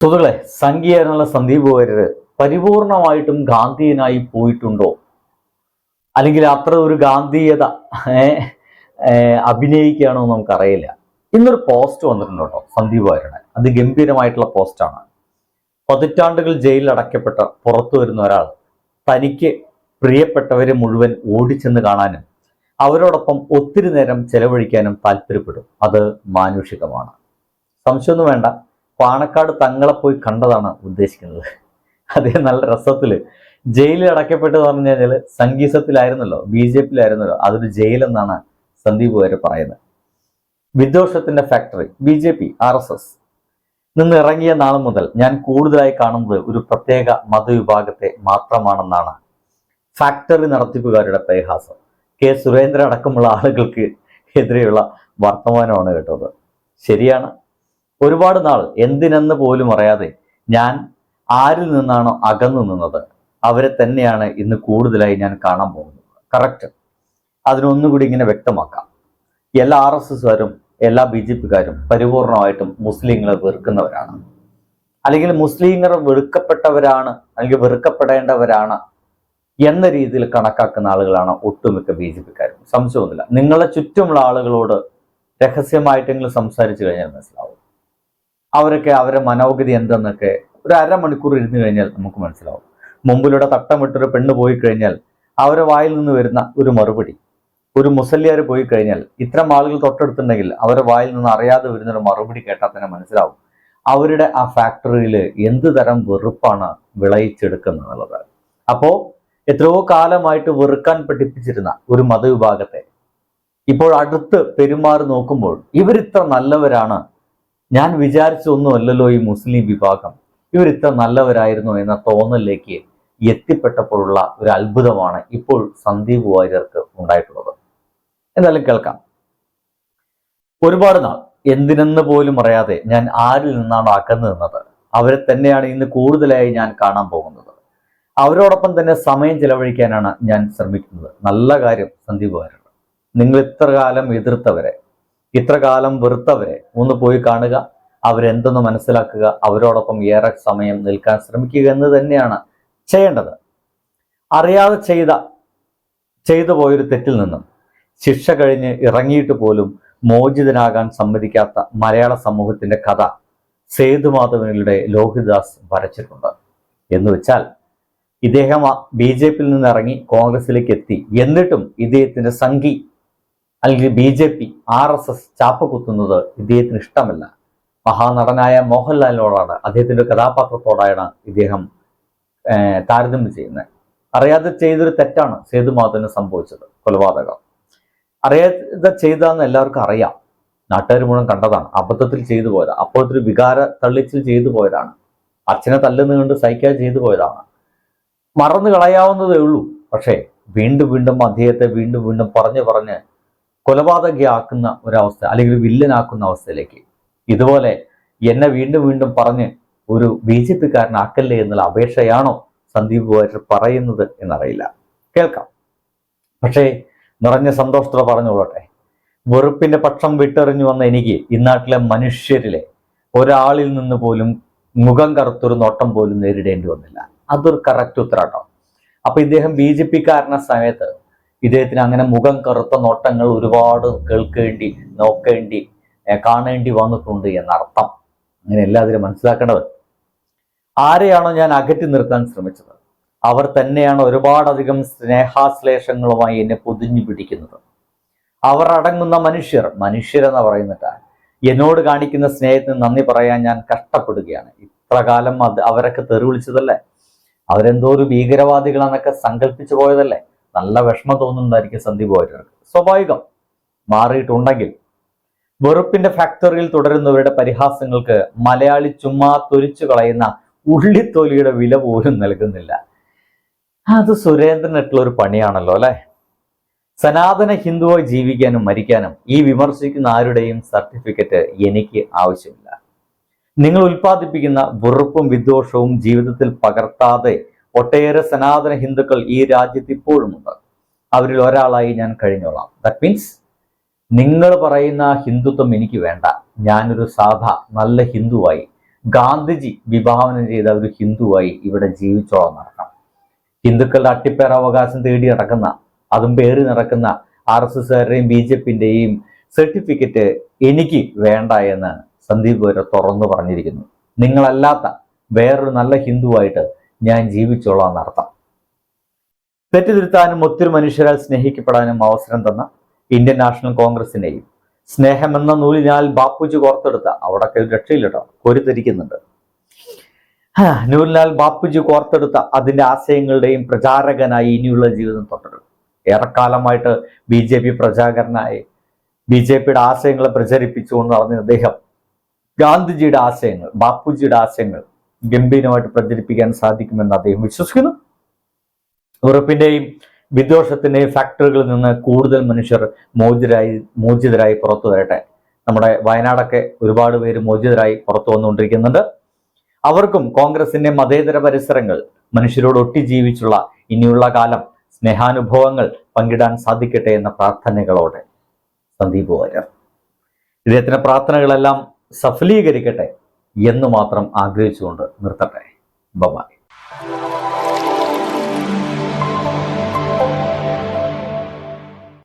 സുഹൃത്തുക്കളെ സംഖ്യയായിരുന്നുള്ള സന്ദീപ് വാര്യർ പരിപൂർണമായിട്ടും ഗാന്ധിയനായി പോയിട്ടുണ്ടോ? അല്ലെങ്കിൽ അത്ര ഒരു ഗാന്ധിയത അഭിനയിക്കുകയാണോ നമുക്കറിയില്ല. ഇന്നൊരു പോസ്റ്റ് വന്നിട്ടുണ്ട് സന്ദീപ് വാര്യരുടെ. അത് ഗംഭീരമായിട്ടുള്ള പോസ്റ്റാണ്. പതിറ്റാണ്ടുകൾ ജയിലിൽ അടയ്ക്കപ്പെട്ട പുറത്തു വരുന്ന ഒരാൾ തനിക്ക് പ്രിയപ്പെട്ടവരെ മുഴുവൻ ഓടിച്ചെന്ന് കാണാനും അവരോടൊപ്പം ഒത്തിരി നേരം ചെലവഴിക്കാനും താല്പര്യപ്പെടും. അത് മാനുഷികമാണ്. സംശയമൊന്നും വേണ്ട. പാണക്കാട് തങ്ങളെ പോയി കണ്ടതാണ് ഉദ്ദേശിക്കുന്നത്. അതേ നല്ല രസത്തിൽ. ജയിലിൽ അടക്കപ്പെട്ടു പറഞ്ഞു കഴിഞ്ഞാൽ സംഗീതത്തിലായിരുന്നല്ലോ ബി ജെ പിയിലായിരുന്നല്ലോ. അതൊരു ജയിലെന്നാണ് സന്ദീപ് വരെ പറയുന്നത്. വിദ്വേഷത്തിന്റെ factory B J P R S S. നിന്ന് ഇറങ്ങിയ നാൾ മുതൽ ഞാൻ കൂടുതലായി കാണുന്നത് ഒരു പ്രത്യേക മതവിഭാഗത്തെ മാത്രമാണെന്നാണ്. ഫാക്ടറി നടത്തിപ്പുകാരുടെ പരിഹാസം. കെ സുരേന്ദ്രൻ അടക്കമുള്ള ആളുകൾക്ക് എതിരെയുള്ള വർത്തമാനമാണ് കേട്ടത്. ശരിയാണ്. ഒരുപാട് നാൾ എന്തിനെന്ന് പോലും അറിയാതെ ഞാൻ ആരിൽ നിന്നാണോ അകന്നു നിന്നത് അവരെ തന്നെയാണ് ഇന്ന് കൂടുതലായി ഞാൻ കാണാൻ പോകുന്നത്. കറക്റ്റ് അതിനൊന്നുകൂടി ഇങ്ങനെ വ്യക്തമാക്കാം. എല്ലാ ആർ എസ് എസുകാരും എല്ലാ ബി ജെ പിക്കാരും പരിപൂർണമായിട്ടും മുസ്ലിങ്ങളെ വെറുക്കുന്നവരാണ്. അല്ലെങ്കിൽ മുസ്ലിങ്ങൾ വെറുക്കപ്പെട്ടവരാണ് അല്ലെങ്കിൽ വെറുക്കപ്പെടേണ്ടവരാണ് എന്ന രീതിയിൽ കണക്കാക്കുന്ന ആളുകളാണ് ഒട്ടുമിക്ക ബി ജെ പിക്കാരും. സംശയമൊന്നുമില്ല. നിങ്ങളെ ചുറ്റുമുള്ള ആളുകളോട് രഹസ്യമായിട്ടെങ്കിലും സംസാരിച്ചു കഴിഞ്ഞാൽ മനസ്സിലാവും. അവരൊക്കെ അവരെ മനോഗതി എന്തെന്നൊക്കെ ഒരു അരമണിക്കൂർ ഇരുന്ന് കഴിഞ്ഞാൽ നമുക്ക് മനസ്സിലാവും. മുമ്പിലൂടെ തട്ടമിട്ടൊരു പെണ്ണ് പോയി കഴിഞ്ഞാൽ അവരെ വായിൽ നിന്ന് വരുന്ന ഒരു മറുപടി. ഒരു മുസല്യാർ പോയി കഴിഞ്ഞാൽ ഇത്തരം ആളുകൾ തൊട്ടടുത്തുണ്ടെങ്കിൽ അവരെ വായിൽ നിന്ന് അറിയാതെ വരുന്ന ഒരു മറുപടി കേട്ടാൽ തന്നെ മനസ്സിലാവും. അവരുടെ ആ ഫാക്ടറിയിൽ എന്ത് തരം വെറുപ്പാണ് വിളയിച്ചെടുക്കുന്നത് എന്നുള്ളത് അപ്പോ എത്രയോ കാലമായിട്ട് വെറുക്കാൻ പഠിപ്പിച്ചിരുന്ന ഒരു മതവിഭാഗത്തെ ഇപ്പോൾ അടുത്ത് പെരുമാറി നോക്കുമ്പോൾ ഇവരിത്ര നല്ലവരാണ് ഞാൻ വിചാരിച്ചൊന്നുമല്ലല്ലോ ഈ മുസ്ലിം വിഭാഗം. ഇവരിത്ര നല്ലവരായിരുന്നു എന്ന തോന്നലിലേക്ക് എത്തിപ്പെട്ടപ്പോഴുള്ള ഒരു അത്ഭുതമാണ് ഇപ്പോൾ സന്ദീപ് വാര്യർക്ക് ഉണ്ടായിട്ടുള്ളത്. എന്തായാലും കേൾക്കാം. ഒരുപാട് നാൾ എന്തിനെന്ന് പോലും അറിയാതെ ഞാൻ ആരിൽ നിന്നാണ് അകന്നു നിന്നത്. അവരെ തന്നെയാണ് ഇന്ന് കൂടുതലായി ഞാൻ കാണാൻ പോകുന്നത്. അവരോടൊപ്പം തന്നെ സമയം ചെലവഴിക്കാനാണ് ഞാൻ ശ്രമിക്കുന്നത്. നല്ല കാര്യം സന്ദീപ് വാര്യർ. നിങ്ങൾ ഇത്ര കാലം എതിർത്തവരെ. ഇത്ര കാലം വെറുത്തവരെ ഒന്ന് പോയി കാണുക അവരെന്തെന്ന് മനസ്സിലാക്കുക അവരോടൊപ്പം ഏറെ സമയം നിൽക്കാൻ ശ്രമിക്കുക എന്ന് തന്നെയാണ് ചെയ്യേണ്ടത്. അറിയാതെ ചെയ്ത ചെയ്തു പോയൊരു തെറ്റിൽ നിന്നും ശിക്ഷ കഴിഞ്ഞ് ഇറങ്ങിയിട്ട് പോലും മോചിതനാകാൻ സമ്മതിക്കാത്ത മലയാള സമൂഹത്തിന്റെ കഥ സേതുമാധവനിലൂടെ ലോഹിദാസ് വരച്ചിട്ടുണ്ട്. എന്ന് വെച്ചാൽ ഇദ്ദേഹം ബി ജെ പിയിൽ നിന്ന് ഇറങ്ങി കോൺഗ്രസിലേക്ക് എത്തി. എന്നിട്ടും ഇദ്ദേഹത്തിന്റെ സംഘി അല്ലെങ്കിൽ B J P R S S ചാപ്പ കുത്തുന്നത് ഇദ്ദേഹത്തിന് ഇഷ്ടമല്ല. മഹാനടനായ മോഹൻലാലിനോടാണ് അദ്ദേഹത്തിന്റെ കഥാപാത്രത്തോടാണ് ഇദ്ദേഹം താരതമ്യം ചെയ്യുന്നത്. അറിയാതെ ചെയ്തൊരു തെറ്റാണ് സേതുമാധവന് സംഭവിച്ചത് കൊലപാതകം. അറിയാതെ ചെയ്തതെന്ന് എല്ലാവർക്കും അറിയാം. നാട്ടുകാർ മുഴുവൻ കണ്ടതാണ് അബദ്ധത്തിൽ ചെയ്തു പോയതാണ് അപ്പോഴത്തെ വികാര തള്ളിച്ചിൽ ചെയ്തു പോയതാണ്. അച്ഛനെ തല്ലുന്ന കണ്ട് സഹിക്കാതെ ചെയ്തു പോയതാണ്. മറന്നു കളയാവുന്നതേ ഉള്ളൂ. പക്ഷേ വീണ്ടും വീണ്ടും അദ്ദേഹത്തെ വീണ്ടും വീണ്ടും പറഞ്ഞു പറഞ്ഞ് കൊലപാതകയാക്കുന്ന ഒരവസ്ഥ അല്ലെങ്കിൽ വില്ലനാക്കുന്ന അവസ്ഥയിലേക്ക്. ഇതുപോലെ എന്നെ വീണ്ടും വീണ്ടും പറഞ്ഞ് ഒരു ബി ജെ പിക്കാരനാക്കല്ലേ എന്നുള്ള അപേക്ഷയാണോ സന്ദീപ് വാര്യർ പറയുന്നത് എന്നറിയില്ല. കേൾക്കാം. പക്ഷേ നിറഞ്ഞ സന്തോഷത്തോടെ പറഞ്ഞുകൊള്ളട്ടെ. വെറുപ്പിന്റെ പക്ഷം വിട്ടെറിഞ്ഞു വന്ന എനിക്ക് ഇന്നാട്ടിലെ മനുഷ്യരിലെ ഒരാളിൽ നിന്ന് പോലും മുഖം കറുത്തൊരു നോട്ടം പോലും നേരിടേണ്ടി വന്നില്ല. അതൊരു കറക്റ്റ് ഉത്തരാട്ടോ. അപ്പൊ ഇദ്ദേഹം ബി ജെ പിക്കാരന സമയത്ത് ഇദ്ദേഹത്തിന് അങ്ങനെ മുഖം കറുത്ത നോട്ടങ്ങൾ ഒരുപാട് കേൾക്കേണ്ടി നോക്കേണ്ടി കാണേണ്ടി വന്നിട്ടുണ്ട് എന്നർത്ഥം. അങ്ങനെ എല്ലാത്തിനും മനസ്സിലാക്കേണ്ടത് ആരെയാണോ ഞാൻ അകറ്റി നിർത്താൻ ശ്രമിച്ചത്? അവർ തന്നെയാണ് ഒരുപാടധികം സ്നേഹാശ്ലേഷങ്ങളുമായി എന്നെ പൊതിഞ്ഞു പിടിക്കുന്നത്. അവർ അടങ്ങുന്ന മനുഷ്യർ മനുഷ്യരെന്ന് പറയുന്നിട്ട് എന്നോട് കാണിക്കുന്ന സ്നേഹത്തിന് നന്ദി പറയാൻ ഞാൻ കഷ്ടപ്പെടുകയാണ്. ഇത്രകാലം അത് അവരൊക്കെ തെറി വിളിച്ചതല്ലേ? അവരെന്തോ ഒരു ഭീകരവാദികളെന്നൊക്കെ സങ്കല്പിച്ചു പോയതല്ലേ? നല്ല വിഷമം തോന്നുന്നതായിരിക്കും സന്ദീപ് വാര്യർക്ക്. സ്വാഭാവികം. മാറിയിട്ടുണ്ടെങ്കിൽ വെറുപ്പിന്റെ ഫാക്ടറിയിൽ തുടരുന്നവരുടെ പരിഹാസങ്ങൾക്ക് മലയാളി ചുമ്മാ തൊലിച്ചു കളയുന്ന ഉള്ളിത്തൊലിയുടെ വില പോലും നൽകുന്നില്ല. അത് സുരേന്ദ്രനായിട്ടുള്ള ഒരു പണിയാണല്ലോ അല്ലെ? സനാതന ഹിന്ദുവായി ജീവിക്കാനും മരിക്കാനും ഈ വിമർശിക്കുന്ന ആരുടെയും സർട്ടിഫിക്കറ്റ് എനിക്ക് ആവശ്യമില്ല. നിങ്ങൾ ഉൽപ്പാദിപ്പിക്കുന്ന വെറുപ്പും വിദ്വേഷവും ജീവിതത്തിൽ പകർത്താതെ ഒട്ടേറെ സനാതന ഹിന്ദുക്കൾ ഈ രാജ്യത്ത് ഇപ്പോഴുമുണ്ട് അവരിൽ ഒരാളായി ഞാൻ കഴിഞ്ഞോളാം. ദാറ്റ് മീൻസ് നിങ്ങൾ പറയുന്ന ഹിന്ദുത്വം എനിക്ക് വേണ്ട. ഞാനൊരു സാധാ നല്ല ഹിന്ദുവായി ഗാന്ധിജി വിഭാവനം ചെയ്ത ഒരു ഹിന്ദുവായി ഇവിടെ ജീവിച്ചോളം നടക്കണം. ഹിന്ദുക്കളുടെ അട്ടിപ്പേർ അവകാശം തേടി നടക്കുന്ന അതും പേറി നടക്കുന്ന ആർ എസ് എസുകാരുടെയും ബി ജെ പിന്റെയും സർട്ടിഫിക്കറ്റ് എനിക്ക് വേണ്ട എന്ന് സന്ദീപ് വരെ തുറന്നു പറഞ്ഞിരിക്കുന്നു. നിങ്ങളല്ലാത്ത വേറൊരു നല്ല ഹിന്ദുവായിട്ട് ഞാൻ ജീവിച്ചോളാം എന്നർത്ഥം. തെറ്റുതിരുത്താനും ഒത്തിരി മനുഷ്യരാൽ സ്നേഹിക്കപ്പെടാനും അവസരം തന്ന ഇന്ത്യൻ നാഷണൽ കോൺഗ്രസിനെയും സ്നേഹമെന്ന നൂലിനാൽ ബാപ്പുജി കോർത്തെടുത്ത അവിടൊക്കെ രക്ഷയിലിട്ടോ കോരിത്തിരിക്കുന്നുണ്ട് നൂലിനാൽ ബാപ്പുജി കോർത്തെടുത്ത അതിന്റെ ആശയങ്ങളുടെയും പ്രചാരകനായി ഇനിയുള്ള ജീവിതം തുടരും ഏറെക്കാലമായിട്ട് ബി ജെ പി പ്രചാരകനായി ബി ജെ പിയുടെ ആശയങ്ങളെ പ്രചരിപ്പിച്ചുകൊണ്ട് നടന്ന അദ്ദേഹം ഗാന്ധിജിയുടെ ആശയങ്ങൾ ബാപ്പുജിയുടെ ആശയങ്ങൾ ഗംഭീരമായിട്ട് പ്രചരിപ്പിക്കാൻ സാധിക്കുമെന്ന് അദ്ദേഹം വിശ്വസിക്കുന്നു. ഉറപ്പിന്റെയും വിദ്വേഷത്തിന്റെയും ഫാക്ടറികളിൽ നിന്ന് കൂടുതൽ മനുഷ്യർ മോചിതരായി മോചിതരായി പുറത്തു വരട്ടെ. നമ്മുടെ വയനാടൊക്കെ ഒരുപാട് പേര് മോചിതരായി പുറത്തു വന്നുകൊണ്ടിരിക്കുന്നുണ്ട്. അവർക്കും കോൺഗ്രസിന്റെ മതേതര പരിസരങ്ങൾ മനുഷ്യരോട് ഒട്ടി ജീവിച്ചുള്ള ഇനിയുള്ള കാലം സ്നേഹാനുഭവങ്ങൾ പങ്കിടാൻ സാധിക്കട്ടെ എന്ന പ്രാർത്ഥനകളോടെ. സന്ദീപ് വാര്യർ. ഇദ്ദേഹത്തിന്റെ പ്രാർത്ഥനകളെല്ലാം സഫലീകരിക്കട്ടെ. എന്ന് മാത്രം ആഗ്രഹിച്ചുകൊണ്ട് നിർത്തട്ടെ. ബബായ്